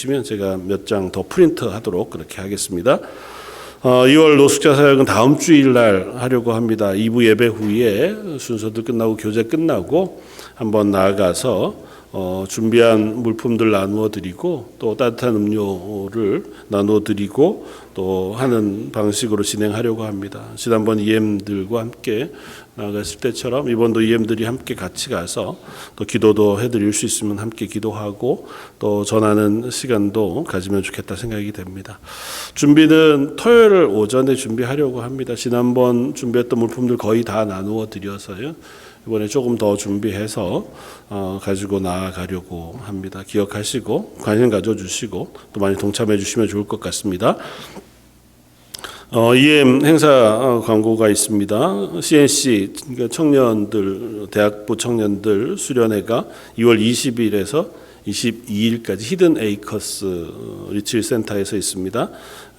시면 제가 몇 장 더 프린트 하도록 그렇게 하겠습니다. 어, 2월 노숙자 사역은 다음 주 일 날 하려고 합니다. 2부 예배 후에 순서도 끝나고 교제 끝나고 한번 나아가서 어, 준비한 물품들 나누어 드리고 또 따뜻한 음료를 나누어 드리고 또 하는 방식으로 진행하려고 합니다. 지난번 EM들과 함께 나아갔을 때처럼 이번도 EM들이 함께 같이 가서 또 기도도 해드릴 수 있으면 함께 기도하고 또 전하는 시간도 가지면 좋겠다 생각이 됩니다. 준비는 토요일 오전에 준비하려고 합니다. 지난번 준비했던 물품들 거의 다 나누어 드려서요. 이번에 조금 더 준비해서 어, 가지고 나아가려고 합니다. 기억하시고 관심 가져주시고 또 많이 동참해 주시면 좋을 것 같습니다. 어, EM 행사 어, 광고가 있습니다. CNC 그러니까 청년들 대학부 청년들 수련회가 2월 20일에서 22일까지 히든 에이커스 리칠 센터에서 있습니다.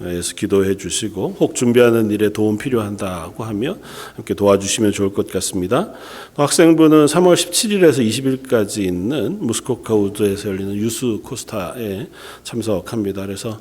그래서 기도해 주시고 혹 준비하는 일에 도움 필요한다고 하면 함께 도와주시면 좋을 것 같습니다. 또 학생부는 3월 17일에서 20일까지 있는 무스코카 우드에서 열리는 유스 코스타에 참석합니다. 그래서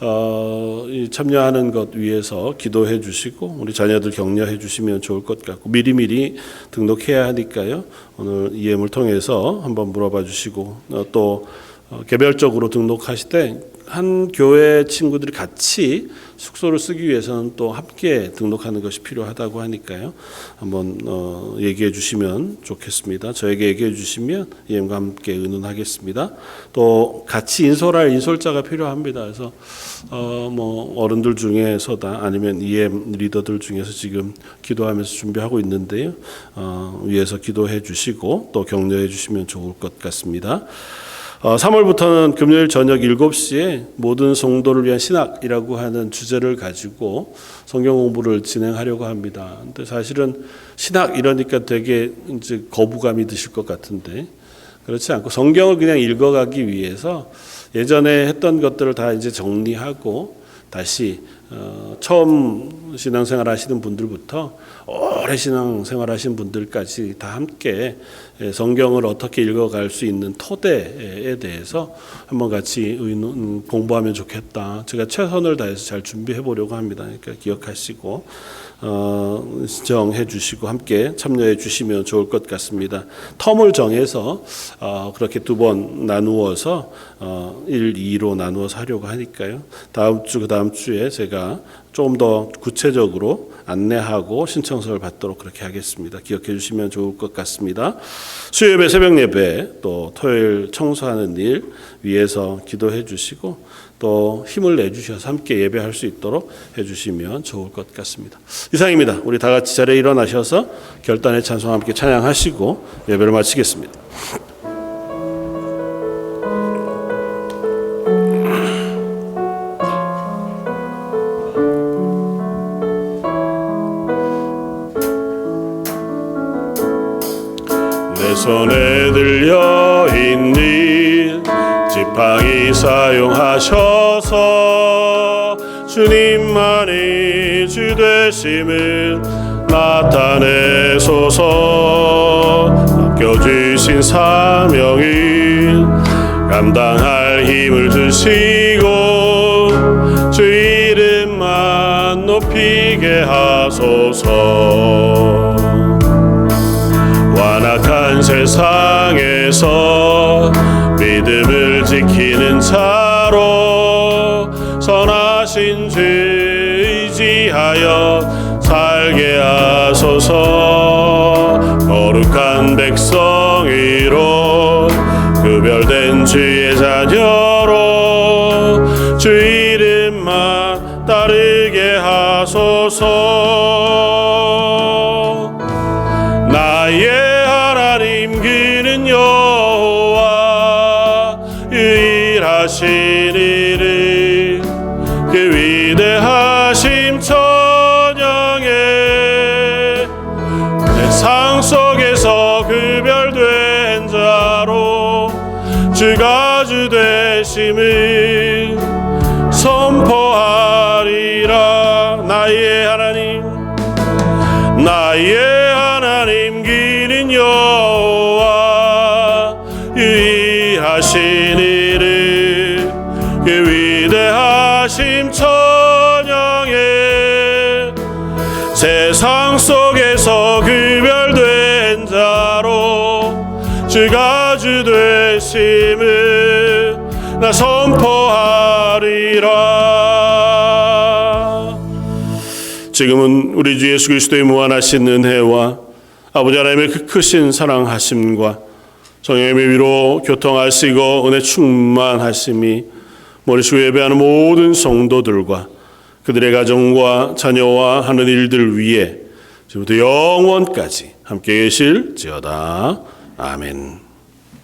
어, 이 참여하는 것 위해서 기도해 주시고 우리 자녀들 격려해 주시면 좋을 것 같고 미리미리 등록해야 하니까요. 오늘 EM을 통해서 한번 물어봐 주시고 어, 또 어, 개별적으로 등록하실 때 한 교회 친구들이 같이 숙소를 쓰기 위해서는 또 함께 등록하는 것이 필요하다고 하니까요. 한번 어, 얘기해 주시면 좋겠습니다. 저에게 얘기해 주시면 EM과 함께 의논하겠습니다. 또 같이 인솔할 인솔자가 필요합니다. 그래서 어, 뭐 어른들 중에서다 아니면 EM 리더들 중에서 지금 기도하면서 준비하고 있는데요. 어, 위에서 기도해 주시고 또 격려해 주시면 좋을 것 같습니다. 어, 3월부터는 금요일 저녁 7시에 모든 성도를 위한 신학이라고 하는 주제를 가지고 성경 공부를 진행하려고 합니다. 근데 사실은 신학 이러니까 되게 이제 거부감이 드실 것 같은데 그렇지 않고 성경을 그냥 읽어가기 위해서 예전에 했던 것들을 다 이제 정리하고 다시 어, 처음 신앙생활 하시는 분들부터 오래 신앙생활 하신 분들까지 다 함께 예, 성경을 어떻게 읽어갈 수 있는 토대에 대해서 한번 같이 의논, 공부하면 좋겠다. 제가 최선을 다해서 잘 준비해 보려고 합니다. 그러니까 기억하시고 어, 정해 주시고 함께 참여해 주시면 좋을 것 같습니다. 텀을 정해서 어, 그렇게 두 번 나누어서 어, 1, 2로 나누어서 하려고 하니까요. 다음 주, 그 다음 주에 제가 조금 더 구체적으로 안내하고 신청서를 받도록 그렇게 하겠습니다. 기억해 주시면 좋을 것 같습니다. 수요예배, 새벽 예배, 또 토요일 청소하는 일 위해서 기도해 주시고 또 힘을 내 주셔서 함께 예배할 수 있도록 해 주시면 좋을 것 같습니다. 이상입니다. 우리 다 같이 자리에 일어나셔서 결단의 찬송 함께 찬양하시고 예배를 마치겠습니다. 내 손에 들려 있는 지팡이 사용하셔서 주님만이 주 되심을 나타내소서. 맡겨주신 사명을 감당할 힘을 주시고 주 이름만 높이게 하소서. 완악한 세상에서 믿음을 지키는 자로 선하신 주 의지하여 살게 하소서. 거룩한 백성이로 구별된 주의 자녀로 주 이름만 따르게 하소서 이를 그 위대하심 천영에 세상 속에서 구별된 자로 주가 주 되심을 선포하리라. 나의 하나님 나의 하나님 그는 여 주가 주 되심을 나 선포하리라 지금은 우리 주 예수 그리스도의 무한하신 은혜와 아버지 하나님의 그 크신 사랑하심과 성령님의 위로 교통하시고 은혜 충만하심이 머리수 예배하는 모든 성도들과 그들의 가정과 자녀와 하는 일들 위에 지금부터 영원까지 함께 계실지어다. 아멘.